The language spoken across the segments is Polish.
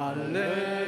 Alleluja,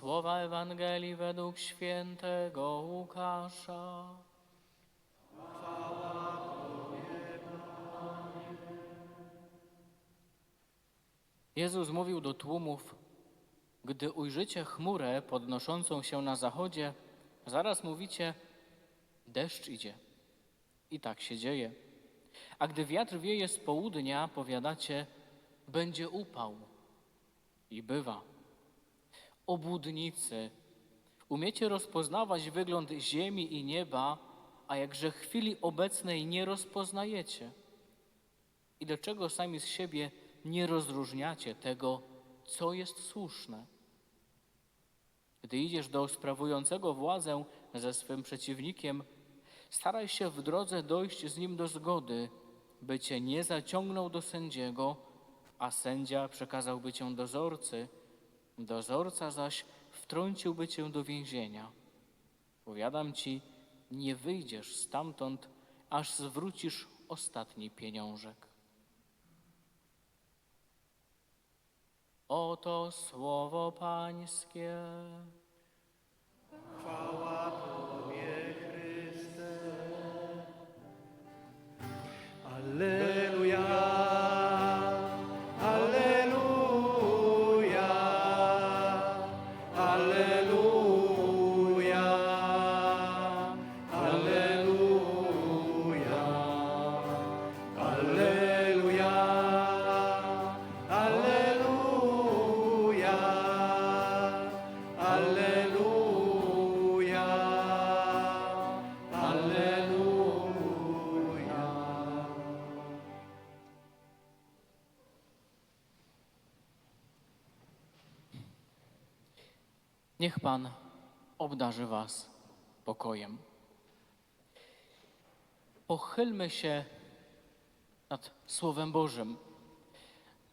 Słowa Ewangelii według świętego Łukasza. Jezus mówił do tłumów, gdy ujrzycie chmurę podnoszącą się na zachodzie, zaraz mówicie, deszcz idzie. I tak się dzieje. A gdy wiatr wieje z południa, powiadacie, będzie upał. I bywa. Obłudnicy, umiecie rozpoznawać wygląd ziemi i nieba, a jakże chwili obecnej nie rozpoznajecie. I dlaczego sami z siebie nie rozróżniacie tego, co jest słuszne? Gdy idziesz do sprawującego władzę ze swym przeciwnikiem, staraj się w drodze dojść z nim do zgody, by cię nie zaciągnął do sędziego, a sędzia przekazałby cię dozorcy, dozorca zaś wtrąciłby cię do więzienia. Powiadam ci, nie wyjdziesz stamtąd, aż zwrócisz ostatni pieniążek. Oto słowo Pańskie. Alleluja, Alleluja, Niech Pan obdarzy Was pokojem. Pochylmy się nad Słowem Bożym.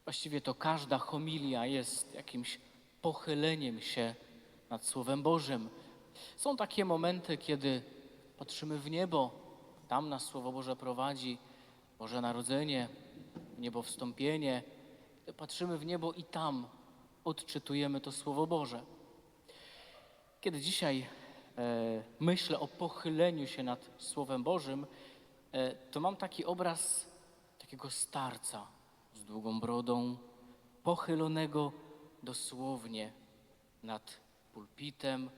Właściwie to każda homilia jest jakimś pochyleniem się nad Słowem Bożym. Są takie momenty, kiedy patrzymy w niebo, tam nas Słowo Boże prowadzi, Boże Narodzenie, niebo wstąpienie. Patrzymy w niebo i tam odczytujemy to Słowo Boże. Kiedy dzisiaj e, myślę o pochyleniu się nad Słowem Bożym, e, to mam taki obraz takiego starca z długą brodą, pochylonego dosłownie nad pulpitem,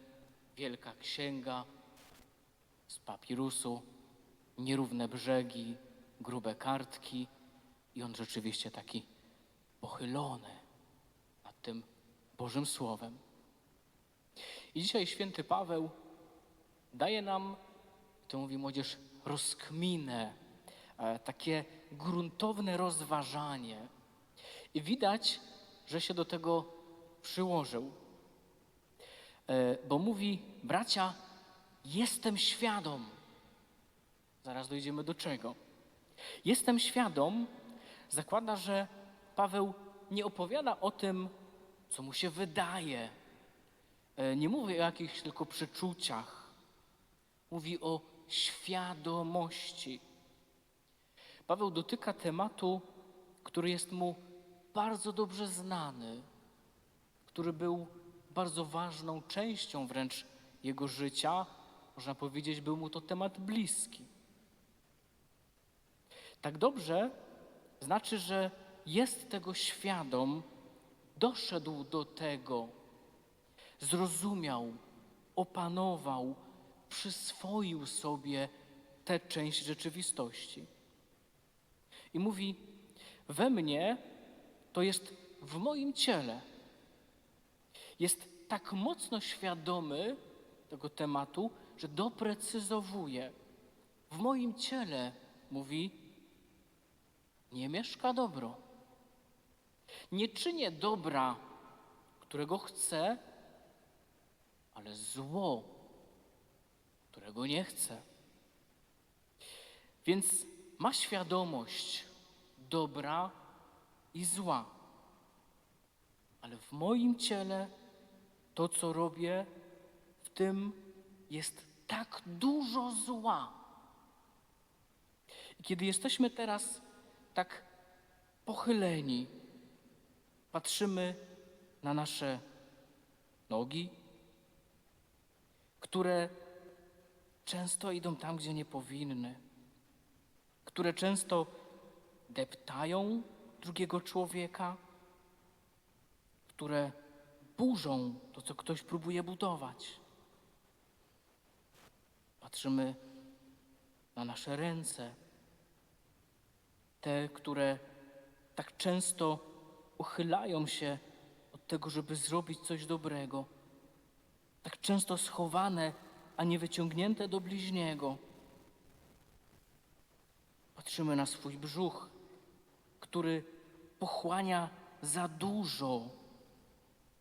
wielka księga z papirusu, nierówne brzegi, grube kartki i on rzeczywiście taki pochylony nad tym Bożym Słowem. I dzisiaj święty Paweł daje nam, to mówi młodzież, rozkminę, e, takie gruntowne rozważanie. I widać, że się do tego przyłożył. E, Bo mówi, bracia, jestem świadom. Zaraz dojdziemy do czego. Jestem świadom, zakłada, że Paweł nie opowiada o tym, co mu się wydaje, nie mówi o jakichś tylko przeczuciach. Mówi o świadomości. Paweł dotyka tematu, który jest mu bardzo dobrze znany, który był bardzo ważną częścią wręcz jego życia. Można powiedzieć, był mu to temat bliski. Tak dobrze znaczy, że jest tego świadom, doszedł do tego zrozumiał, opanował, przyswoił sobie tę część rzeczywistości. I mówi: We mnie to jest w moim ciele. Jest tak mocno świadomy tego tematu, że doprecyzowuje. w moim ciele, mówi, nie mieszka dobro. Nie czynię dobra, którego chcę, ale zło, którego nie chcę. Więc ma świadomość dobra i zła. Ale w moim ciele to, co robię, w tym jest tak dużo zła. I kiedy jesteśmy teraz tak pochyleni, patrzymy na nasze nogi, które często idą tam, gdzie nie powinny, które często deptają drugiego człowieka, które burzą to, co ktoś próbuje budować. Patrzymy na nasze ręce, te, które tak często uchylają się od tego, żeby zrobić coś dobrego, tak często schowane, a nie wyciągnięte do bliźniego. Patrzymy na swój brzuch, który pochłania za dużo,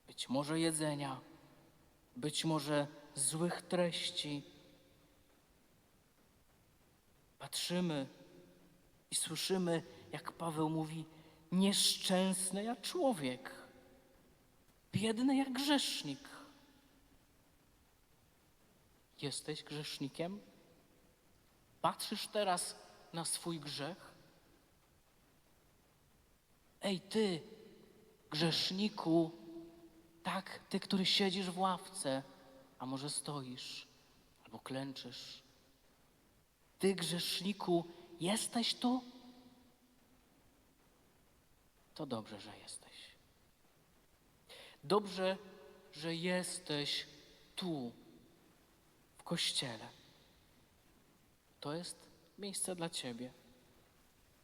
być może jedzenia, być może złych treści. Patrzymy i słyszymy, jak Paweł mówi: Nieszczęsny jak człowiek, biedny jak grzesznik. Jesteś grzesznikiem? Patrzysz teraz na swój grzech? Ej, ty, grzeszniku, tak, ty, który siedzisz w ławce, a może stoisz albo klęczysz. Ty, grzeszniku, jesteś tu? To dobrze, że jesteś. Dobrze, że jesteś tu, kościele. To jest miejsce dla Ciebie.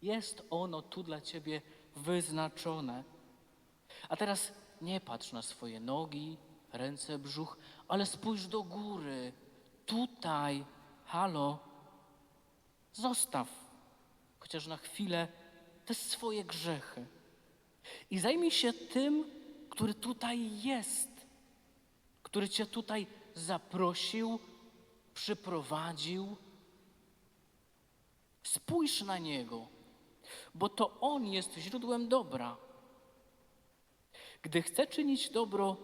Jest ono tu dla Ciebie wyznaczone. A teraz nie patrz na swoje nogi, ręce, brzuch, ale spójrz do góry. Tutaj, halo, zostaw chociaż na chwilę te swoje grzechy i zajmij się tym, który tutaj jest, który Cię tutaj zaprosił, przyprowadził. Spójrz na Niego, bo to On jest źródłem dobra. Gdy chcę czynić dobro,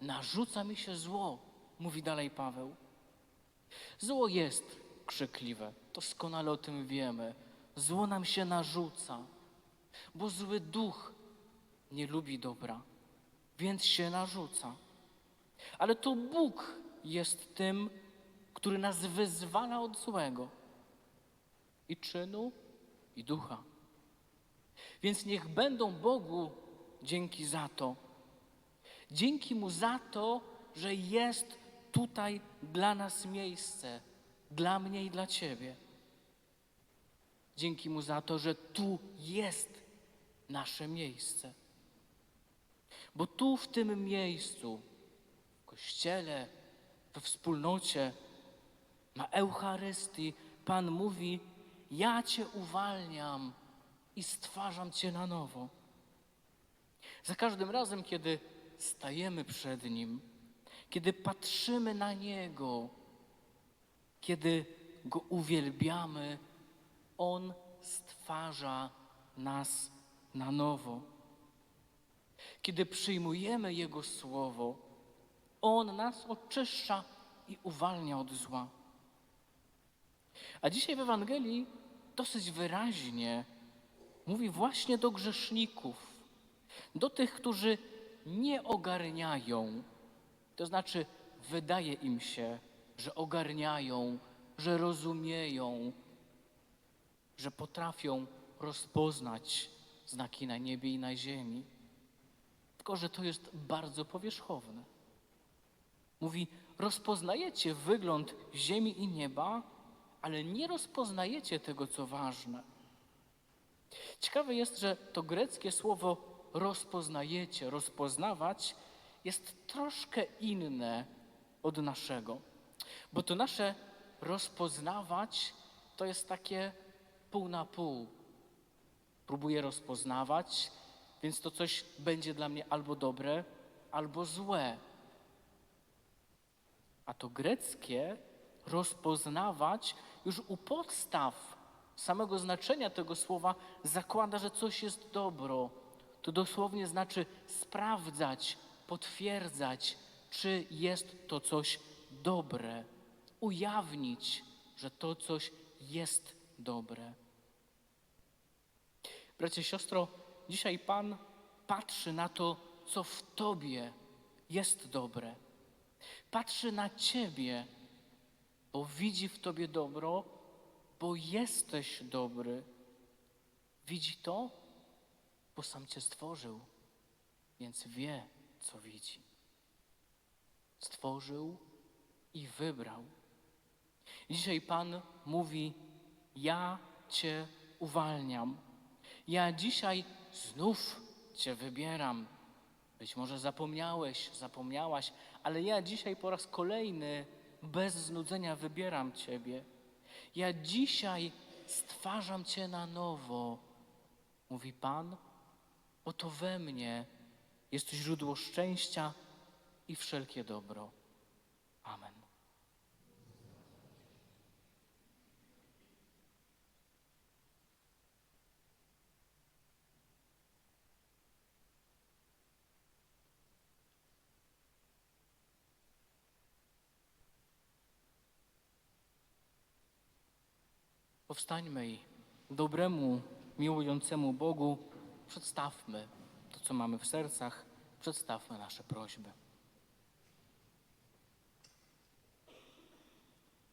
narzuca mi się zło, mówi dalej Paweł. Zło jest krzykliwe, doskonale o tym wiemy. Zło nam się narzuca, bo zły duch nie lubi dobra, więc się narzuca. Ale to Bóg jest tym, który nas wyzwala od złego i czynu, i ducha. Więc niech będą Bogu dzięki za to. Dzięki Mu za to, że jest tutaj dla nas miejsce, dla mnie i dla Ciebie. Dzięki Mu za to, że tu jest nasze miejsce. Bo tu, w tym miejscu, w kościele, we wspólnocie, na Eucharystii, Pan mówi: Ja Cię uwalniam i stwarzam Cię na nowo. Za każdym razem, kiedy stajemy przed Nim, kiedy patrzymy na Niego, kiedy Go uwielbiamy, On stwarza nas na nowo. Kiedy przyjmujemy Jego Słowo, On nas oczyszcza i uwalnia od zła. A dzisiaj w Ewangelii dosyć wyraźnie mówi właśnie do grzeszników, do tych, którzy nie ogarniają, to znaczy wydaje im się, że ogarniają, że rozumieją, że potrafią rozpoznać znaki na niebie i na ziemi. Tylko, że to jest bardzo powierzchowne. Mówi: rozpoznajecie wygląd ziemi i nieba, ale nie rozpoznajecie tego, co ważne. Ciekawe jest, że to greckie słowo rozpoznajecie, rozpoznawać jest troszkę inne od naszego, bo to nasze rozpoznawać to jest takie pół na pół. Próbuję rozpoznawać, więc to coś będzie dla mnie albo dobre, albo złe. A to greckie rozpoznawać już u podstaw samego znaczenia tego słowa zakłada, że coś jest dobro. To dosłownie znaczy sprawdzać, potwierdzać, czy jest to coś dobre, ujawnić, że to coś jest dobre. Bracie, siostro, dzisiaj Pan patrzy na to, co w Tobie jest dobre. Patrzy na Ciebie, bo widzi w Tobie dobro, bo jesteś dobry. Widzi to, bo sam Cię stworzył, więc wie, co widzi. Stworzył i wybrał. Dzisiaj Pan mówi: Ja Cię uwalniam. Ja dzisiaj znów Cię wybieram. Być może zapomniałeś, zapomniałaś, ale ja dzisiaj po raz kolejny bez znudzenia wybieram Ciebie. Ja dzisiaj stwarzam Cię na nowo, mówi Pan, bo to we mnie jest źródło szczęścia i wszelkie dobro. Amen. Powstańmy i dobremu, miłującemu Bogu przedstawmy to, co mamy w sercach, przedstawmy nasze prośby.